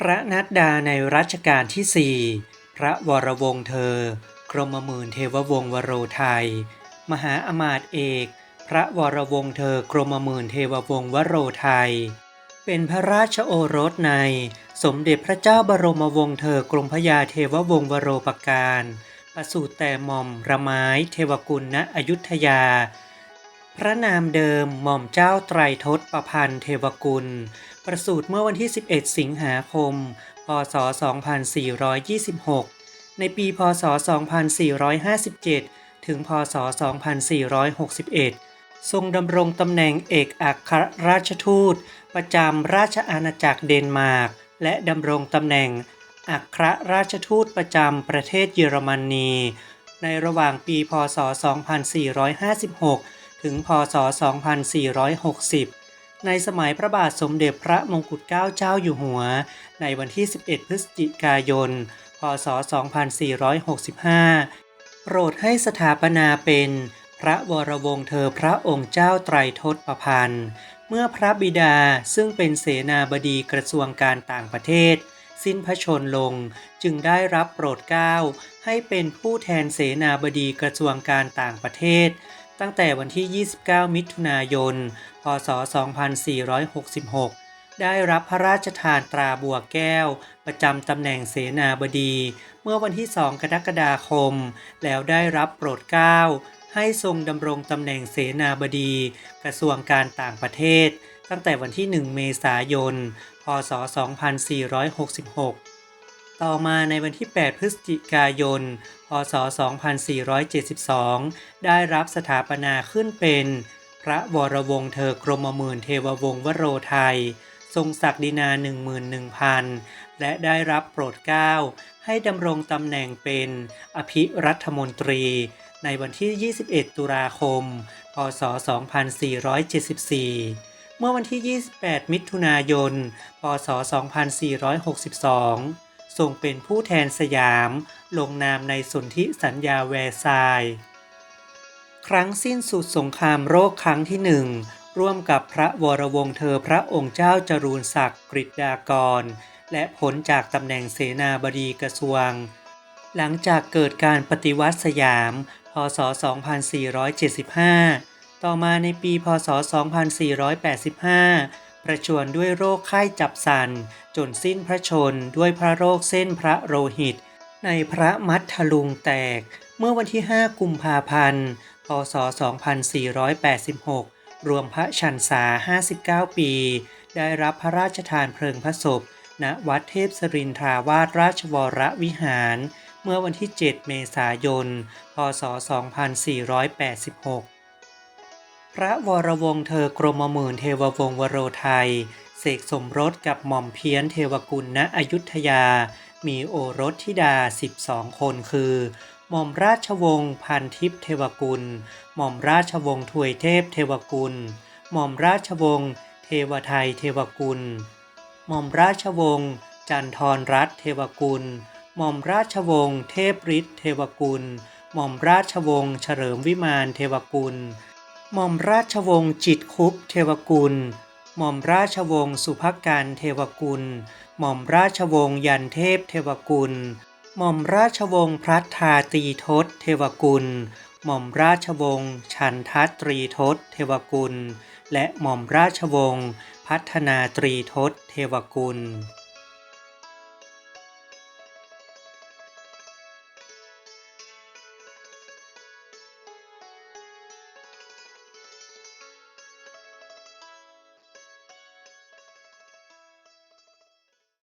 พระนัดดาในรัชกาลที่สี่พระวรวงศ์เธอ กรมมื่นเทววงศ์วโรไทย มหาอมาตย์เอก พระวรวงศ์เธอกรมมื่นเทววงศ์วโรไทย เป็นพระราชโอรสใน สมเด็จพระเจ้าบรมวงศ์เธอกรมพระยาเทววงศ์วโรปการ ประสูติแต่หม่อมระไม้เทวกุลณอยุธยาพระนามเดิมหม่อมเจ้าไตรทศประพันธ์เทวกุล ประสูติเมื่อวันที่ 11 สิงหาคม พศ 2426 ในปีพศ 2457 ถึงพศ 2461 ทรงดำรงตำแหน่งเอกอัครราชทูต ประจำราชอาณาจักรเดนมาร์ก และดำรงตำแหน่งอัครราชทูตประจำประเทศเยอรมนีในระหว่างปีพศ 2456 ถึง พศ 2460 ในสมัยพระบาทสมเด็จพระมงกุฎเกล้าเจ้าอยู่หัว ในวันที่ 11 พฤศจิกายน พศ 2465 โปรดให้สถาปนาเป็นพระวรวงศ์เธอพระองค์เจ้าไตรทศประพันธ์ เมื่อพระบิดาซึ่งเป็นเสนาบดีกระทรวงการต่างประเทศ สิ้นพระชนลงจึงได้รับโปรดเกล้าให้เป็นผู้แทนเสนาบดีกระทรวงการต่างประเทศ ตั้งแต่วันที่ 29 มิถุนายน พศ 2466 ได้รับพระราชทานตราบัวแก้ว ประจำตำแหน่งเสนาบดี เมื่อวันที่ 2 กรกฎาคม แล้วได้รับโปรดเกล้า ให้ทรงดำรงตำแหน่งเสนาบดี กระทรวงการต่างประเทศ ตั้งแต่วันที่ 1 เมษายน พศ 2466 ต่อมาในวันที่ 8 พฤศจิกายน พศ 2472 ได้รับสถาปนาขึ้นเป็น พระวรวงศ์เธอกรมหมื่นเทววงศ์วโรไทย ทรงศักดินา 11,000 และได้รับโปรดเกล้าให้ดำรงตำแหน่งเป็นอภิรัฐมนตรี ในวันที่ 21 ตุลาคม พศ 2474เมื่อวันที่ 28 มิถุนายน พศ 2462 ทรงเป็นผู้แทนสยาม ลงนามในสนธิสัญญาแวร์ซายน์ครั้งสิ้นสุดสงครามโรคครั้งที่หนึ่งร่วมกับพระวรวงศ์เธอพระองค์เจ้าจรูนศักดิ์กฤษดากร และผลจากตำแหน่งเสนาบดีกระทรวง หลังจากเกิดการปฏิวัติสยาม พศ 2475 ต่อมาในปี พศ 2485 ประชวรด้วยโรคไข้จับสัน จนสิ้นพระชนด้วยพระโรคเส้นพระโลหิต ในพระมัทธลุงแตก เมื่อวันที่ 5 กุมภาพันธ์ พศ 2486 รวมพระชันษา 59 ปี ได้รับพระราชทานเพลิงพระศพ ณ วัดเทพสรินทราวาสราชวรวิหาร เมื่อวันที่ 7 เมษายน พศ 2486 พระวรวงศ์เธอกรมหมื่นเทววงศ์วโรไทย เสกสมรสกับหม่อมเพี้ยนเทวกุลณอยุธยา มีโอรสธิดา 12 คนคือ หม่อมราชวงศ์พันทิพย์เทวกุล หม่อมราชวงศ์ถวยเทพเทวกุล หม่อมราชวงศ์เทวไทยเทวกุล หม่อมราชวงศ์จันทรรัตน์เทวกุล หม่อมราชวงศ์เทพฤทธิ์เทวกุล หม่อมราชวงศ์เฉลิมวิมานเทวกุล หม่อมราชวงศ์จิตคุปเทวกุล หม่อมราชวงศ์สุภการเทวกุล หม่อมราชวงศ์ยันเทพเทวกุล หม่อมราชวงศ์พระทาตีทศเทวกุล หม่อมราชวงศ์ชันทัตตรีทศเทวกุล และหม่อมราชวงศ์พัฒนาตรีทศเทวกุล